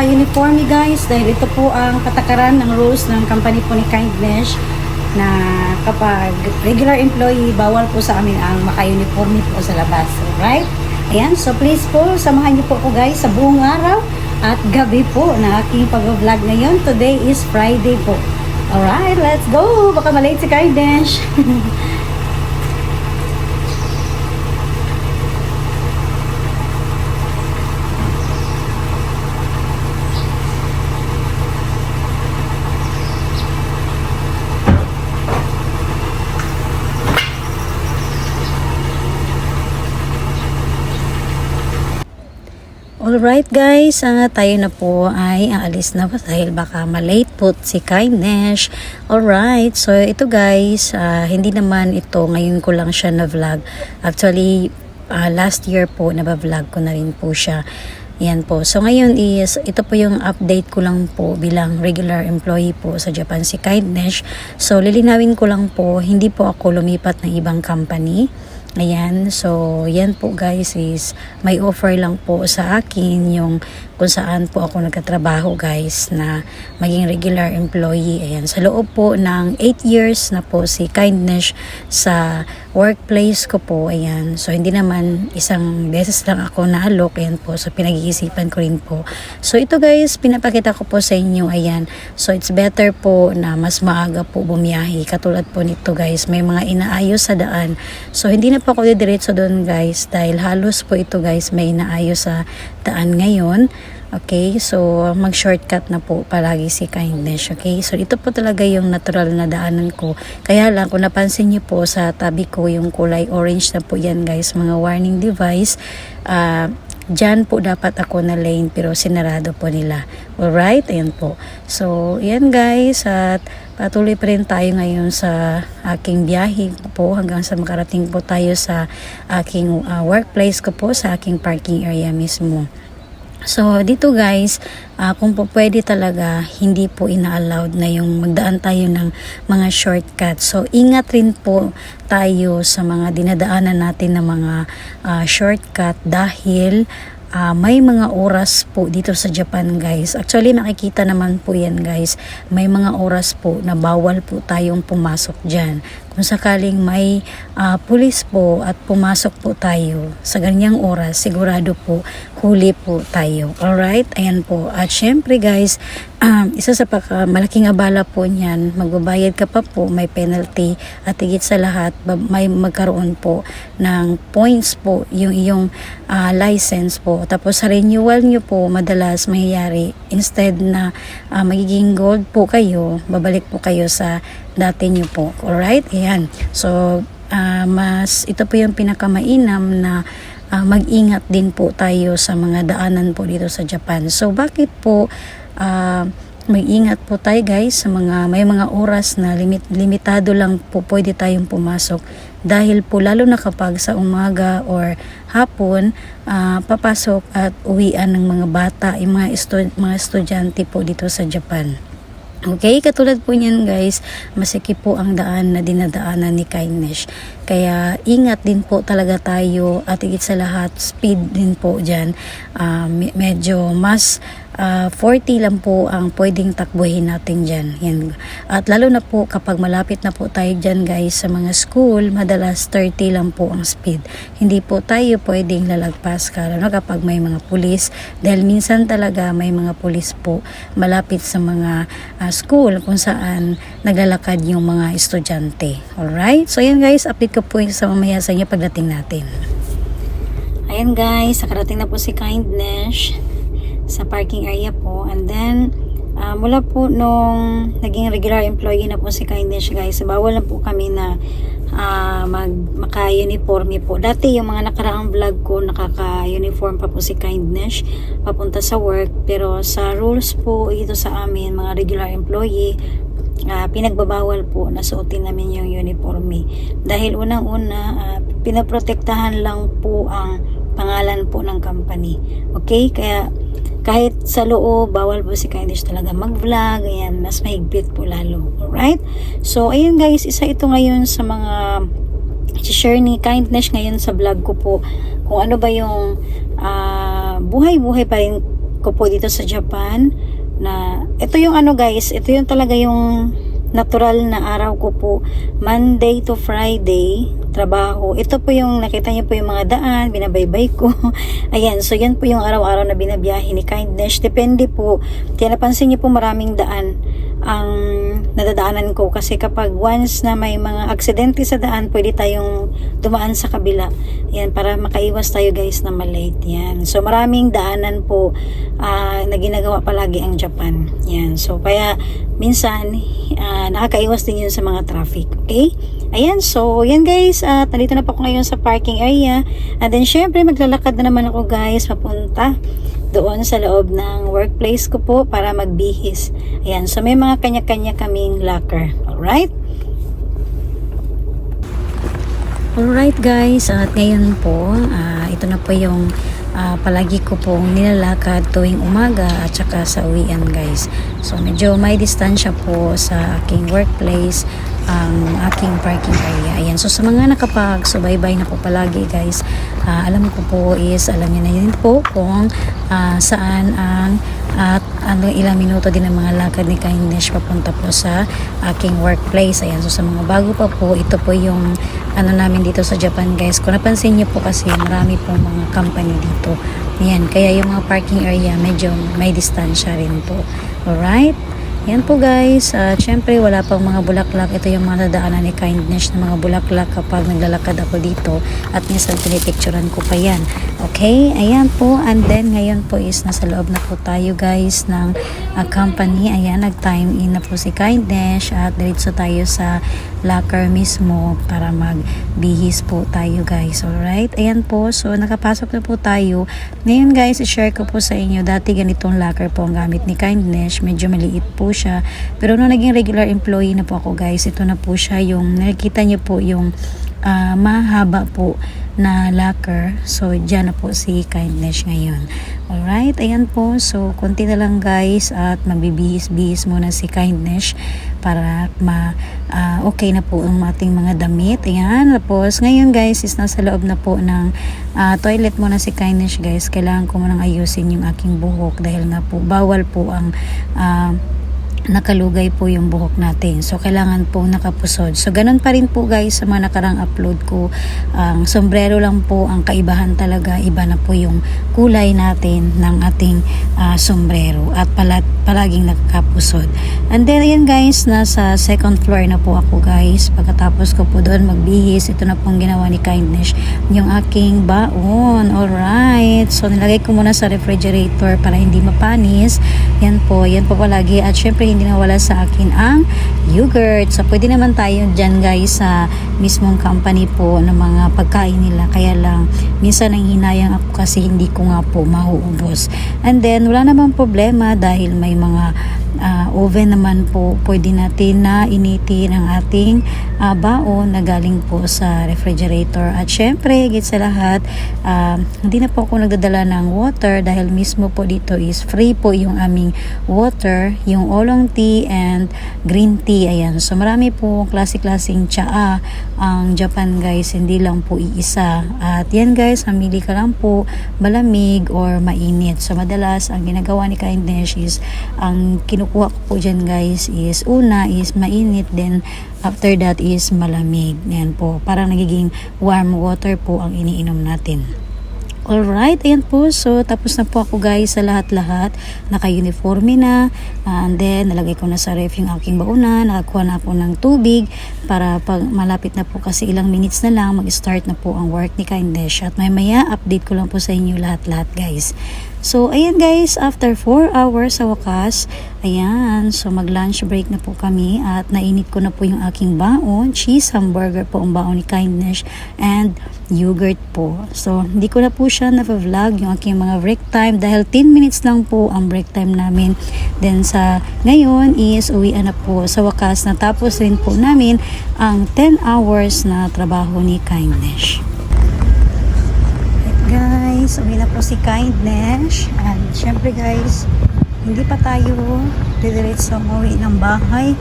tayo naka-uniform ni guys dahil ito po ang patakaran ng rules ng company po ni Kindness na kapag regular employee, bawal po sa amin ang maka-uniform po sa labas. Alright? Ayan. So, please po, samahan niyo po ako guys sa buong araw at gabi po na aking pag-vlog ngayon. Today is Friday po. Alright, let's go! Baka malate si Kindness. Alright guys, ah, tayo na po ay aalis na po dahil baka malate po si Kindness. Alright, so ito guys, ah, hindi naman ito, ngayon ko lang siya na vlog. Actually, ah, last year po, naba-vlog ko na rin po siya. Yan po. So ngayon is, ito po yung update ko lang po bilang regular employee po sa Japan si Kindness. So lilinawin ko lang po, hindi po ako lumipat ng ibang company. Ayan, so yan po guys is may offer lang po sa akin yung kung saan po ako nagkatrabaho guys na maging regular employee. Ayan, sa loob po ng 8 years na po si Kindness sa workplace ko po. Ayan, so hindi naman isang beses lang ako naalok. Ayan po, so pinag-iisipan ko rin po. So ito guys, pinapakita ko po sa inyo. Ayan, so it's better po na mas maaga po bumiyahe. Katulad po nito guys, may mga inaayos sa daan. So hindi na po ako didiretso doon guys dahil halos po ito guys may inaayos sa daan ngayon. Okay, so mag-shortcut na po palagi si kindness. Okay, so ito po talaga yung natural na daanan ko. Kaya lang, kung napansin niyo po sa tabi ko yung kulay orange na po yan guys, mga warning device. Ah, Diyan po dapat ako na lane pero sinarado po nila. Alright, ayan po. So, ayan guys at patuloy pa rin tayo ngayon sa aking biyahe po hanggang sa makarating po tayo sa aking ah, workplace ko po sa aking parking area mismo. So, dito guys, ah, kung po pwede talaga, hindi po ina-allowed na yung magdaan tayo ng mga shortcut. So, ingat rin po tayo sa mga dinadaanan natin ng mga ah, shortcut dahil ah, may mga oras po dito sa Japan guys. Actually, nakikita naman po yan guys. May mga oras po na bawal po tayong pumasok dyan. Kung sakaling may ah, pulis po at pumasok po tayo sa ganyang oras, sigurado po huli po tayo. Alright? Ayan po. At syempre guys, um, isa sa paka, malaking abala po niyan, magbabayad ka pa po, may penalty at higit sa lahat, may magkaroon po ng points po yung iyong ah, license po. Tapos sa renewal nyo po, madalas mayayari, instead na ah, magiging gold po kayo, babalik po kayo sa dati nyo po. Alright? Ayan. So, ah, mas ito po yung pinakamainam na ah, mag-ingat din po tayo sa mga daanan po dito sa Japan. So, bakit po ah, mag-ingat po tayo guys sa mga may mga oras na limit, limitado lang po pwede tayong pumasok dahil po lalo na kapag sa umaga or hapon ah, papasok at uwian ng mga bata yung mga, estu- mga estudyante po dito sa Japan. Okay, katulad po niyan guys, masikip po ang daan na dinadaanan ni kindness. Kaya ingat din po talaga tayo at higit sa lahat, speed din po dyan. Me- medyo mas ah, 40 lang po ang pwedeng takbuhin natin dyan. Yan. At lalo na po kapag malapit na po tayo dyan guys sa mga school, madalas 30 lang po ang speed. Hindi po tayo pwedeng lalagpas lalo na kapag may mga pulis. Dahil minsan talaga may mga pulis po malapit sa mga ah, school kung saan naglalakad yung mga estudyante. Alright? So yan guys, update ko po sa mamaya sa inyo pagdating natin. Ayan guys, nakarating na po si Kindness sa parking area po. And then, ah, mula po nung naging regular employee na po si Kindness guys, bawal na po kami na ah, mag maka-uniforme po. Dati yung mga nakaraang vlog ko, nakaka-uniform pa po si Kindness papunta sa work. Pero sa rules po ito sa amin, mga regular employee, ah, pinagbabawal po na suotin namin yung uniforme. Dahil unang-una, ah, pinaprotektahan lang po ang pangalan po ng company. Okay? Kaya kahit sa loob, bawal po si Kindness talaga mag-vlog. Ayan, mas mahigpit po lalo. Alright? So, ayun guys, isa ito ngayon sa mga share ni Kindness ngayon sa vlog ko po kung ano ba yung ah, buhay-buhay pa rin ko po dito sa Japan na ito yung ano guys, ito yung talaga yung natural na araw ko po Monday to Friday trabaho. Ito po yung nakita niyo po yung mga daan, binabaybay ko. Ayan, so yan po yung araw-araw na binabiyahe ni Kindness. Depende po. Kaya napansin niyo po maraming daan ang nadadaanan ko kasi kapag once na may mga aksidente sa daan, pwede tayong dumaan sa kabila. Yan, para makaiwas tayo guys na malate. Yan. So maraming daanan po ah, na ginagawa palagi ang Japan. Yan. So kaya minsan ah, nakakaiwas din yun sa mga traffic. Okay? Ayan, so yan guys, at nandito na po ako ngayon sa parking area. And then syempre maglalakad na naman ako guys papunta doon sa loob ng workplace ko po para magbihis. Ayan, so may mga kanya-kanya kaming locker. Alright? Alright guys, at ngayon po, ah, ito na po yung ah, palagi ko pong nilalakad tuwing umaga at saka sa uwian guys. So medyo may distansya po sa aking workplace ang aking parking area. Ayan, so sa mga nakapag-subaybay na po palagi guys, ah, alam ko po is, alam niyo na yun po kung ah, saan ang at ano ilang minuto din ang mga lakad ni Kindness papunta po sa aking workplace. Ayan, so sa mga bago pa po, ito po yung ano namin dito sa Japan guys. Kung napansin niyo po kasi marami pong mga company dito. Ayan, kaya yung mga parking area medyo may distansya rin po. Alright? Yan po guys, at syempre wala pang mga bulaklak. Ito yung mga nadaanan ni Kindness na mga bulaklak kapag naglalakad ako dito at minsan pinipicturan ko pa yan. Okay, ayan po. And then ngayon po is nasa loob na po tayo guys ng ah, company. Ayan, nag-time in na po si Kindness at diretso tayo sa locker mismo para magbihis po tayo guys. Alright, ayan po. So nakapasok na po tayo. Ngayon guys, i-share ko po sa inyo. Dati ganitong locker po ang gamit ni Kindness. Medyo maliit po siya. Pero nung naging regular employee na po ako guys, ito na po siya yung nakikita niyo po yung ah, mahaba po na locker. So, dyan na po si Kindness ngayon. Alright, ayan po. So, konti na lang guys at magbibihis-bihis muna si Kindness para ma ah, okay na po ang ating mga damit. Ayan, tapos ngayon guys is nasa loob na po ng ah, toilet muna si Kindness guys. Kailangan ko munang ayusin yung aking buhok dahil nga po bawal po ang ah, nakalugay po yung buhok natin. So, kailangan po nakapusod. So, ganun pa rin po guys sa mga nakarang upload ko. Ang sombrero lang po ang kaibahan talaga. Iba na po yung kulay natin ng ating ah, sombrero at pala, palaging nakapusod. And then, ayan guys, nasa second floor na po ako guys. Pagkatapos ko po doon magbihis, ito na pong ginawa ni Kindness, yung aking baon. Alright. So, nilagay ko muna sa refrigerator para hindi mapanis. Yan po, yan po palagi. At syempre, hindi nawala sa akin ang yogurt. So, pwede naman tayo dyan guys sa mismong company po ng mga pagkain nila. Kaya lang, minsan ang hinayang ako kasi hindi ko nga po mahuubos. And then, wala namang problema dahil may mga ah, oven naman po pwede natin na initin ang ating ah, baon na galing po sa refrigerator. At syempre, higit sa lahat, ah, hindi na po ako nagdadala ng water dahil mismo po dito is free po yung aming water, yung oolong tea and green tea. Ayan. So marami po klase-klaseng tsaa ang Japan guys, hindi lang po iisa. At yan guys, mamili ka lang po malamig or mainit. So madalas ang ginagawa ni Kindness is ang kinukuha ko po dyan guys is una is mainit then after that is malamig. Yan po. Parang nagiging warm water po ang iniinom natin. Alright, ayan po. So, tapos na po ako guys sa lahat-lahat. Naka-uniforme na. And then, nalagay ko na sa ref yung aking bauna. Nakakuha na ako ng tubig para pag malapit na po kasi ilang minutes na lang, mag-start na po ang work ni Kindness. At may maya, update ko lang po sa inyo lahat-lahat guys. So, ayan guys, after 4 hours sa wakas, ayan, so mag-lunch break na po kami at nainit ko na po yung aking baon, cheese hamburger po ang baon ni Kindness and yogurt po. So, hindi ko na po siya na-vlog yung aking mga break time dahil 10 minutes lang po ang break time namin. Then sa ngayon is uwian na po sa wakas natapos rin po namin ang 10 hours na trabaho ni Kindness. Guys. uwi na po si Kindness. And syempre guys, hindi pa tayo didiretso umuwi ng bahay.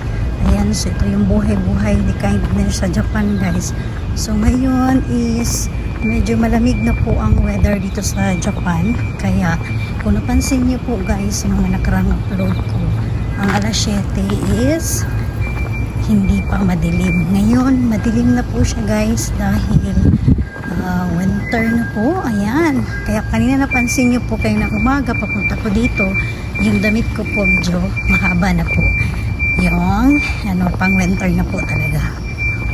Ayan, so ito yung buhay-buhay ni Kindness sa Japan guys. So ngayon is medyo malamig na po ang weather dito sa Japan. Kaya kung napansin niyo po guys, yung mga nakarang upload ko, ang alas 7 is hindi pa madilim. Ngayon, madilim na po siya guys dahil ah, winter na po. Ayan. Kaya kanina napansin niyo po kayo na umaga papunta ko dito, yung damit ko po medyo mahaba na po. Yung ano, pang winter na po talaga.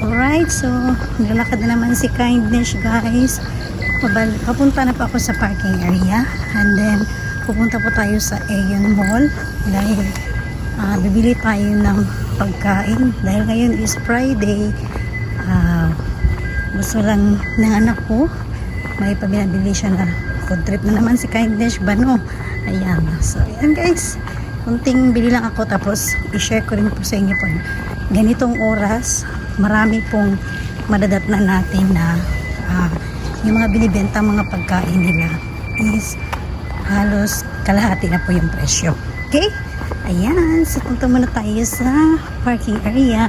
Alright, so naglalakad na naman si Kindness guys. Pabal papunta na po ako sa parking area and then pupunta po tayo sa Aeon Mall dahil ah, bibili tayo ng pagkain dahil ngayon is Friday. Gusto lang ng anak ko may pabinabili siya na food trip na naman si Kindness Bano. Ayan. So, ayan guys. Kunting bili lang ako tapos i-share ko rin po sa inyo po. Ganitong oras, marami pong madadat na natin na ah, yung mga binibenta mga pagkain nila is halos kalahati na po yung presyo. Okay? Ayan. So, punta muna tayo sa parking area.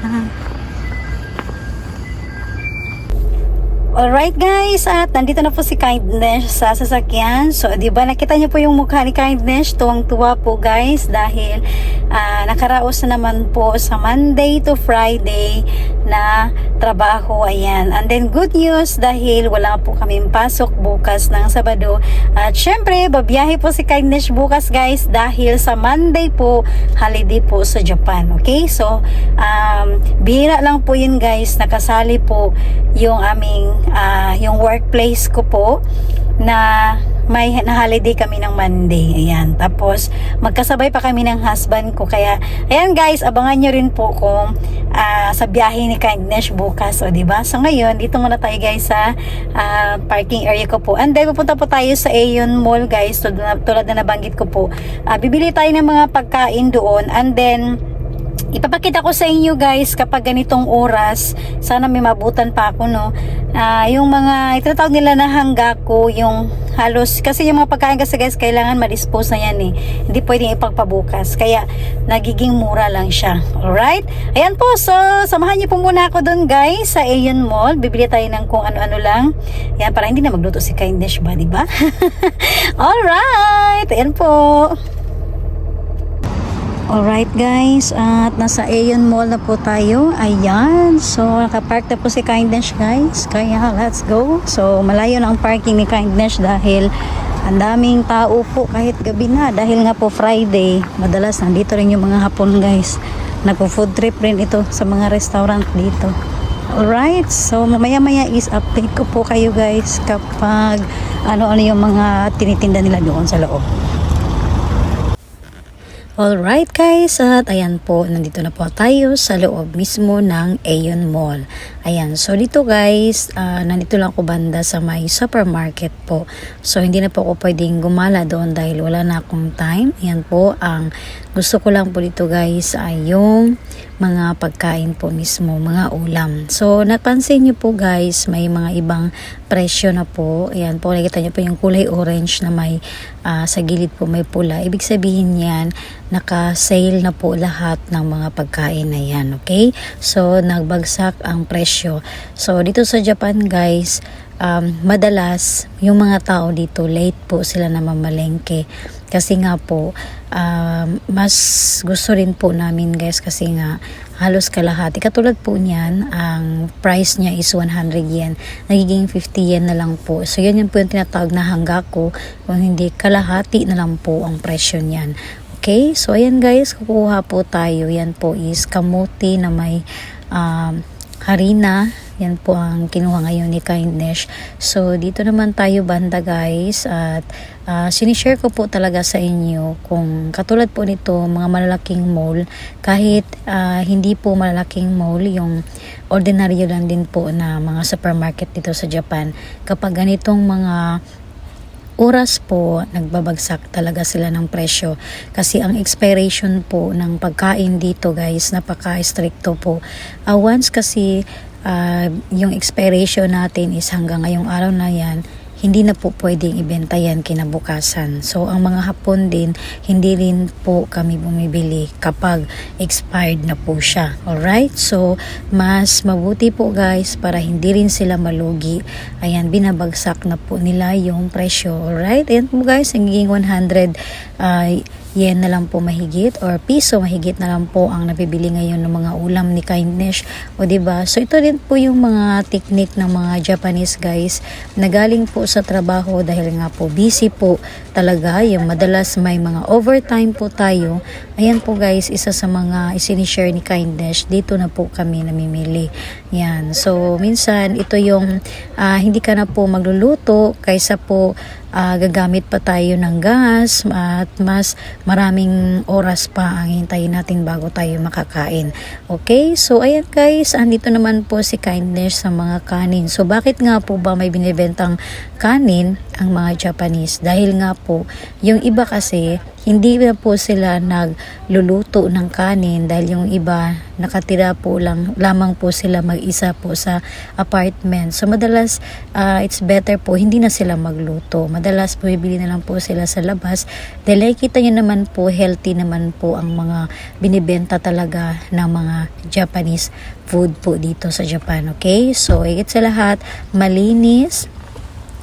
Alright guys, at nandito na po si Kindness sa sasakyan. So, di ba nakita niyo po yung mukha ni Kindness? Tuwang-tuwa po guys dahil ah, nakaraos na naman po sa Monday to Friday na trabaho. Ayan. And then good news dahil wala po kaming pasok bukas ng Sabado. At syempre, babiyahe po si Kindness bukas guys dahil sa Monday po, holiday po sa Japan. Okay? So, um, bihira lang po yun guys. Nakasali po yung aming ah, yung workplace ko po na may na holiday kami ng Monday. Ayan. Tapos, magkasabay pa kami ng husband ko. Kaya, ayan guys, abangan nyo rin po kung ah, sa biyahe ni Kindness bukas. O, diba? So, ngayon, dito muna tayo guys sa ah, parking area ko po. And then, pupunta po tayo sa Aeon Mall guys. Tulad na, tulad na nabanggit ko po. Ah, bibili tayo ng mga pagkain doon. And then, Ipapakita ko sa inyo guys kapag ganitong oras, sana may mabutan pa ako no. Ah, yung mga itatawag nila na hanggako, yung halos kasi yung mga pagkain kasi guys kailangan ma-dispose na yan eh. Hindi pwedeng ipagpabukas. Kaya nagiging mura lang siya. Alright? Ayan po. So, samahan niyo po muna ako doon guys sa Aeon Mall. Bibili tayo ng kung ano-ano lang. Yan para hindi na magluto si Kindness ba, di ba? Alright. Ayan po. Alright guys, at nasa Aeon Mall na po tayo. Ayan, so nakapark na po si Kindness guys. Kaya let's go. So malayo na ang parking ni Kindness dahil ang daming tao po kahit gabi na. Dahil nga po Friday, madalas nandito rin yung mga hapon guys. Nagpo-food trip rin ito sa mga restaurant dito. Alright, so mamaya maya is update ko po kayo guys kapag ano-ano yung mga tinitinda nila doon sa loob. Alright guys, at ayan po, nandito na po tayo sa loob mismo ng Aeon Mall. Ayan, so dito guys, ah, nandito lang ako banda sa may supermarket po. So hindi na po ako pwedeng gumala doon dahil wala na akong time. Ayan po, ang gusto ko lang po dito guys ay yung mga pagkain po mismo, mga ulam. So napansin niyo po guys, may mga ibang presyo na po. Ayan po, nakita niyo po yung kulay orange na may ah, sa gilid po may pula. Ibig sabihin yan, naka-sale na po lahat ng mga pagkain na yan, okay? So, nagbagsak ang presyo. So, dito sa Japan, guys, um, madalas, yung mga tao dito, late po sila na mamalengke. Kasi nga po, um, mas gusto rin po namin, guys, kasi nga, halos kalahati. Katulad po niyan, ang price niya is 100 yen. Nagiging 50 yen na lang po. So, yun yung po yung tinatawag na hanggako. Kung hindi, kalahati na lang po ang presyo niyan. Okay, so ayan guys, kukuha po tayo. Yan po is kamuti na may um, harina. Yan po ang kinuha ngayon ni Kindness. So dito naman tayo banda guys at uh, sinishare ko po talaga sa inyo kung katulad po nito mga malalaking mall kahit ah, hindi po malalaking mall yung ordinaryo lang din po na mga supermarket dito sa Japan kapag ganitong mga oras po, nagbabagsak talaga sila ng presyo. Kasi ang expiration po ng pagkain dito guys, napaka-stricto po. Uh, once kasi uh, yung expiration natin is hanggang ngayong araw na yan, hindi na po pwedeng ibenta yan kinabukasan. So ang mga hapon din, hindi rin po kami bumibili kapag expired na po siya. Alright? So mas mabuti po guys para hindi rin sila malugi. Ayan, binabagsak na po nila yung presyo. Alright? Ayan po guys, nagiging 100 uh, yen na lang po mahigit or piso mahigit na lang po ang nabibili ngayon ng mga ulam ni Kindness o ba so ito din po yung mga technique ng mga Japanese guys na galing po sa trabaho dahil nga po busy po talaga. Yung madalas may mga overtime po tayo. Ayan po guys isa sa mga isinishare ni Kindness dito na po kami namimili yan so minsan ito yung ah, hindi ka na po magluluto kaysa po ah, gagamit pa tayo ng gas at mas maraming oras pa ang hintayin natin bago tayo makakain. Okay? So, ayan guys, andito naman po si Kindness sa mga kanin. So, bakit nga po ba may binibentang kanin ang mga Japanese? Dahil nga po, yung iba kasi, hindi na po sila nagluluto ng kanin dahil yung iba nakatira po lang lamang po sila mag-isa po sa apartment. So madalas ah, it's better po hindi na sila magluto. Madalas bumibili na lang po sila sa labas. Dahil nakikita nyo naman po healthy naman po ang mga binibenta talaga ng mga Japanese food po dito sa Japan. Okay? So higit sa lahat malinis,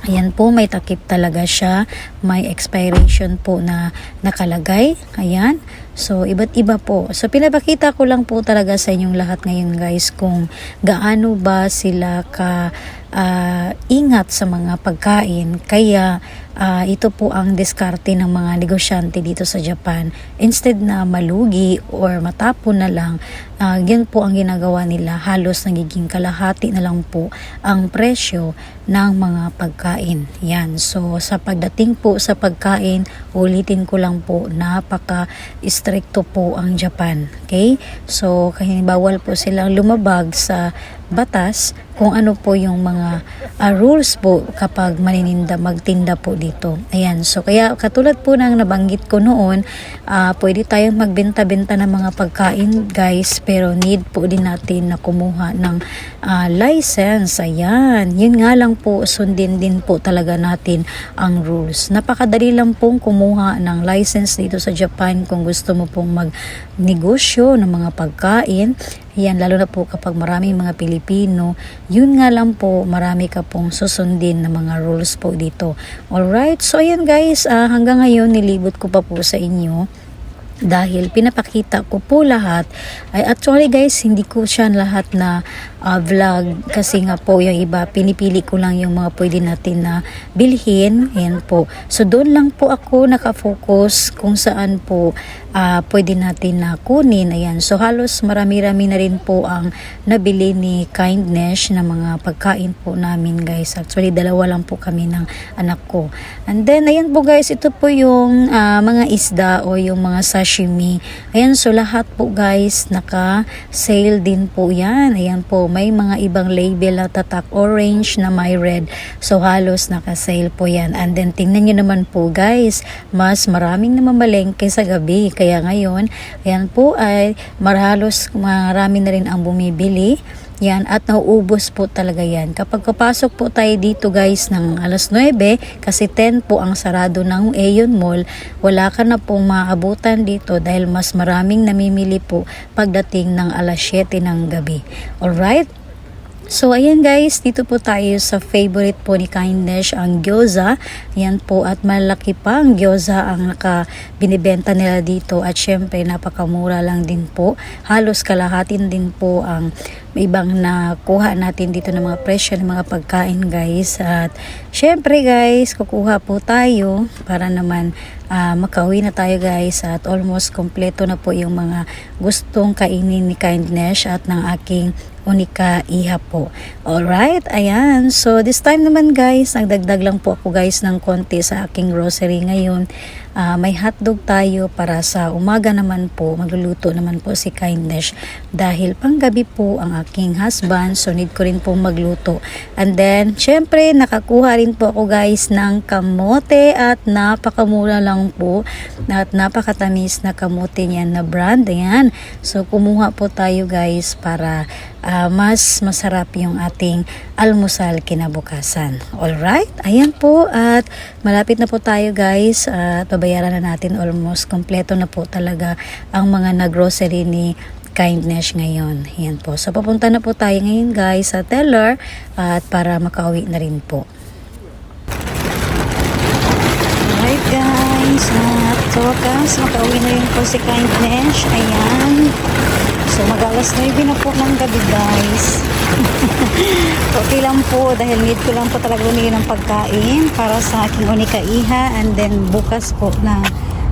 Ayan po, may takip talaga siya. May expiration po na nakalagay. Ayan. So, iba't iba po. So, pinapakita ko lang po talaga sa inyong lahat ngayon guys kung gaano ba sila ka ah, ingat sa mga pagkain. Kaya, ah, ito po ang diskarte ng mga negosyante dito sa Japan. Instead na malugi or matapon na lang, ah, yan po ang ginagawa nila. Halos nagiging kalahati na lang po ang presyo ng mga pagkain. Yan. So, sa pagdating po sa pagkain, ulitin ko lang po, napaka stricto po ang Japan. Okay? So, kaya bawal po silang lumabag sa batas kung ano po yung mga ah, rules po kapag manininda, magtinda po dito. Ayan. So, kaya katulad po ng nabanggit ko noon, ah, pwede tayong magbenta-benta ng mga pagkain guys, pero need po din natin na kumuha ng ah, license. Ayan. Yun nga lang po, sundin din po talaga natin ang rules. Napakadali lang pong kumuha ng license dito sa Japan kung gusto mo pong magnegosyo ng mga pagkain. Yan, lalo na po kapag maraming mga Pilipino, yun nga lang po, marami ka pong susundin na mga rules po dito. Alright, so ayan guys, ah, hanggang ngayon nilibot ko pa po sa inyo. Dahil pinapakita ko po lahat. Ay actually guys hindi ko siya lahat na ah, vlog. Kasi nga po yung iba pinipili ko lang yung mga pwede natin na bilhin. Ayan po. So doon lang po ako nakafocus kung saan po ah, pwede natin na kunin ayan so halos marami-rami na rin po ang nabili ni Kindness na mga pagkain po namin guys actually dalawa lang po kami ng anak ko and then ayan po guys ito po yung ah, mga isda o yung mga sashimi. Ayan, so lahat po guys, naka-sale din po yan. Ayan po, may mga ibang label na tatak orange na may red. So halos naka-sale po yan. And then tingnan nyo naman po guys, mas maraming namamalengke sa gabi. Kaya ngayon, ayan po ay marhalos marami na rin ang bumibili. Yan, at nauubos po talaga yan. Kapag kapasok po tayo dito guys ng alas 9, kasi 10 po ang sarado ng Aeon Mall, wala ka na pong maabutan dito dahil mas maraming namimili po pagdating ng alas 7 ng gabi. Alright? So, ayan guys, dito po tayo sa favorite po ni Kindness, ang gyoza. Ayan po, at malaki pa ang gyoza ang naka binibenta nila dito. At syempre, napakamura lang din po. Halos kalahatin din po ang ibang nakuha natin dito ng mga presyo ng mga pagkain guys. At syempre guys, kukuha po tayo para naman ah, makauwi na tayo guys. At almost kompleto na po yung mga gustong kainin ni Kindness at ng aking Unika Iha po. Alright, ayan. So, this time naman guys, nagdagdag lang po ako guys ng konti sa aking grocery ngayon. Ah, may hotdog tayo para sa umaga naman po. Magluluto naman po si Kindness dahil panggabi po ang aking husband. So, need ko rin po magluto. And then, syempre, nakakuha rin po ako guys ng kamote at napakamura lang po at napakatamis na kamote niyan na brand. Ayan. So, kumuha po tayo guys para ah, mas masarap yung ating almusal kinabukasan. Alright? Ayan po at malapit na po tayo guys at babayaran na natin almost kompleto na po talaga ang mga nag-grocery ni kindness ngayon. Yan po. So, papunta na po tayo ngayon guys sa teller at para makauwi na rin po. Alright guys, at so wakas, makauwi na rin po si kindness. Ayan. So, mag-alas 9 na po ng gabi guys. okay lang po dahil need ko lang po talaga bumili ng pagkain para sa aking unika iha and then bukas po na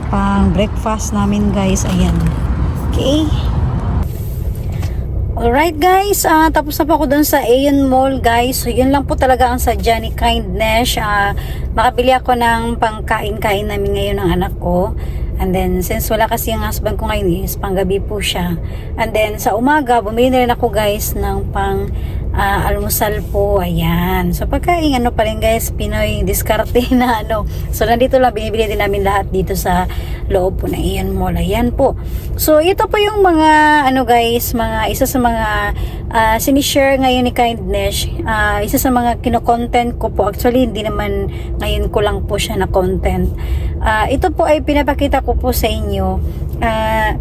pang breakfast namin guys. Ayan. Okay. Alright guys, ah tapos na po ako dun sa Aeon Mall guys. So yun lang po talaga ang sadya ni Kindness. Ah makabili ako ng pangkain-kain namin ngayon ng anak ko. And then since wala kasi ang husband ko ngayon is panggabi po siya. And then sa umaga, bumili na rin ako guys ng pang ah, almusal po. Ayan. So pagkain ano pa rin guys, Pinoy diskarte na ano. So nandito lang, binibili din namin lahat dito sa loob po ng Aeon Mall. Ayan po. So ito po yung mga ano guys, mga isa sa mga uh, sinishare ngayon ni Kindness. Ah, isa sa mga kino-content ko po. Actually, hindi naman ngayon ko lang po siya na content. Ah, ito po ay pinapakita ko po sa inyo. Ah,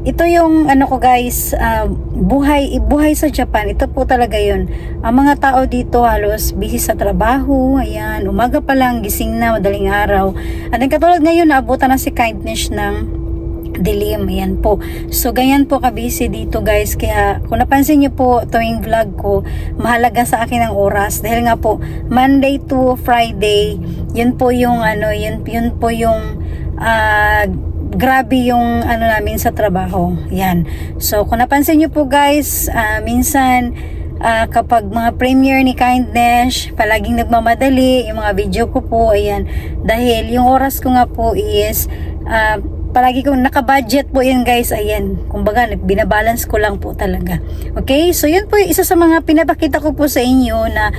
ito yung ano ko guys, ah, buhay buhay sa Japan. Ito po talaga 'yon. Ang mga tao dito halos busy sa trabaho. Ayan, umaga pa lang gising na madaling araw. At ang katulad ngayon naabutan na si Kindness ng dilim. Ayan po. So, ganyan po kabisi dito guys. Kaya, kung napansin nyo po tuwing vlog ko, mahalaga sa akin ang oras. Dahil nga po, Monday to Friday, yun po yung ano, yun, yun po yung ah, grabe yung ano namin sa trabaho. Yan. So, kung napansin nyo po guys, ah, minsan, ah, kapag mga premiere ni Kindness, palaging nagmamadali, yung mga video ko po, ayan. Dahil yung oras ko nga po is, ah, palagi kong naka-budget po yan guys, ayan. Kumbaga, binabalance ko lang po talaga. Okay, so yun po isa sa mga pinapakita ko po sa inyo na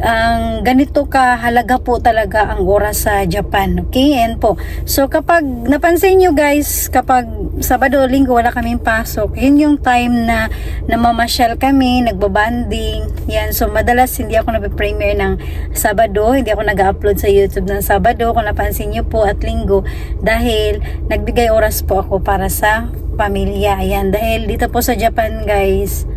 ang ganito kahalaga po talaga ang oras sa Japan. Okay, and po. So kapag napansin nyo guys, kapag Sabado, Linggo wala kaming pasok, yun yung time na namamasyal kami, nagbabanding. Yan, so madalas hindi ako nag-premiere ng Sabado, hindi ako nag-upload sa YouTube ng Sabado, kung napansin nyo po at Linggo, dahil nagbigay oras po ako para sa pamilya. Ayan, dahil dito po sa Japan guys,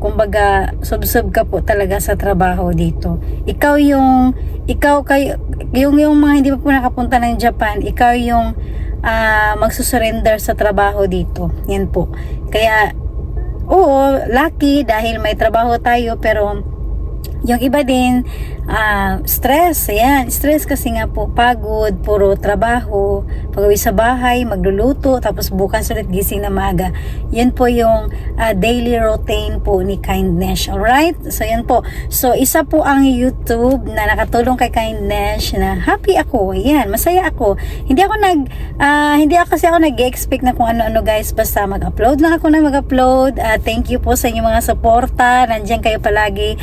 kumbaga subsub ka po talaga sa trabaho dito. Ikaw yung ikaw kay yung yung mga hindi pa po nakapunta ng Japan, ikaw yung ah, magsusurrender sa trabaho dito. Yan po. Kaya oo, lucky dahil may trabaho tayo pero yung iba din, ah, stress. Ayan, stress kasi nga po, pagod, puro trabaho, pag-uwi sa bahay, magluluto, tapos bukas ulit gising na maga. Yan po yung ah, daily routine po ni Kindness. Alright? So, yan po. So, isa po ang YouTube na nakatulong kay Kindness na happy ako. Ayan, masaya ako. Hindi ako nag, ah, hindi ako kasi ako nag-expect na kung ano-ano guys, basta mag-upload lang ako na mag-upload. Ah, thank you po sa inyong mga suporta. Nandiyan kayo palagi.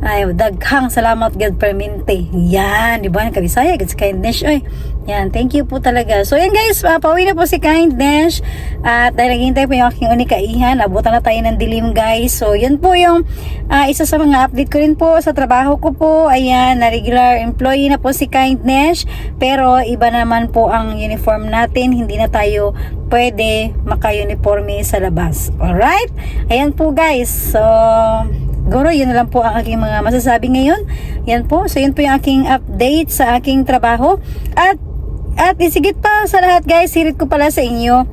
Ay, daghang salamat God permente. Yan, di ba? Kabisaya, God kindness. Oy, yan, thank you po talaga. So, yan guys, uh, pauwi na po si kindness. At dahil naghihintay po yung aking unika ihan, abutan na tayo ng dilim guys. So, yan po yung ah, isa sa mga update ko rin po sa trabaho ko po. Ayan, na regular employee na po si kindness. Pero, iba naman po ang uniform natin. Hindi na tayo pwede maka-uniforme sa labas. Alright? Ayan po guys. So, Siguro yun lang po ang aking mga masasabi ngayon. Yan po. So yun po yung aking update sa aking trabaho. At at isigit pa sa lahat guys, hirit ko pala sa inyo.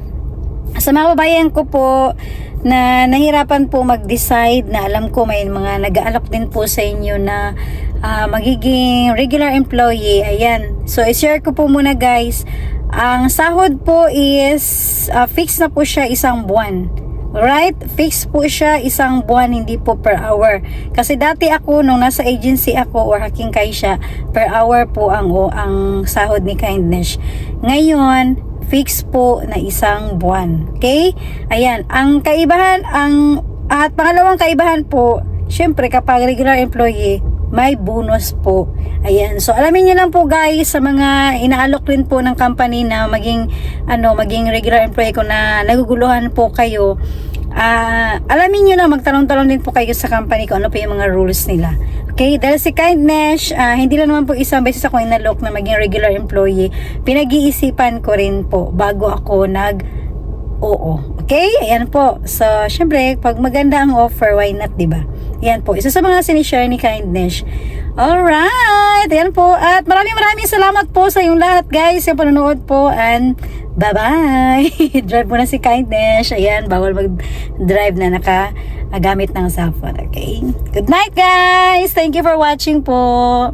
Sa mga babayan ko po na nahirapan po mag-decide na alam ko may mga nag-aalok din po sa inyo na ah, magiging regular employee. Ayan. So i-share ko po muna guys. Ang sahod po is ah, fixed na po siya isang buwan. Right? Fix po siya isang buwan, hindi po per hour. Kasi dati ako, nung nasa agency ako or haking kay siya, per hour po ang, o, ang sahod ni Kindness. Ngayon, fix po na isang buwan. Okay? Ayan. Ang kaibahan, ang, at pangalawang kaibahan po, syempre kapag regular employee, may bonus po. Ayan. So, alamin niyo lang po guys sa mga inaalok rin po ng company na maging ano, maging regular employee ko na naguguluhan po kayo. Ah, alamin nyo na, magtanong-tanong din po kayo sa company kung ano po yung mga rules nila. Okay, dahil si Kindness, ah, hindi lang naman po isang beses ako inalok na maging regular employee. Pinag-iisipan ko rin po bago ako nag oo. Okay? Ayan po. So, syempre, pag maganda ang offer, why not, di ba? Ayan po. Isa sa mga sinishare ni Kindness. Alright! Ayan po. At maraming maraming salamat po sa yung lahat, guys. Yung panonood po. And bye-bye! Drive mo na si Kindness. Ayan, bawal mag-drive na naka gamit ng cellphone. Okay? Good night, guys! Thank you for watching po.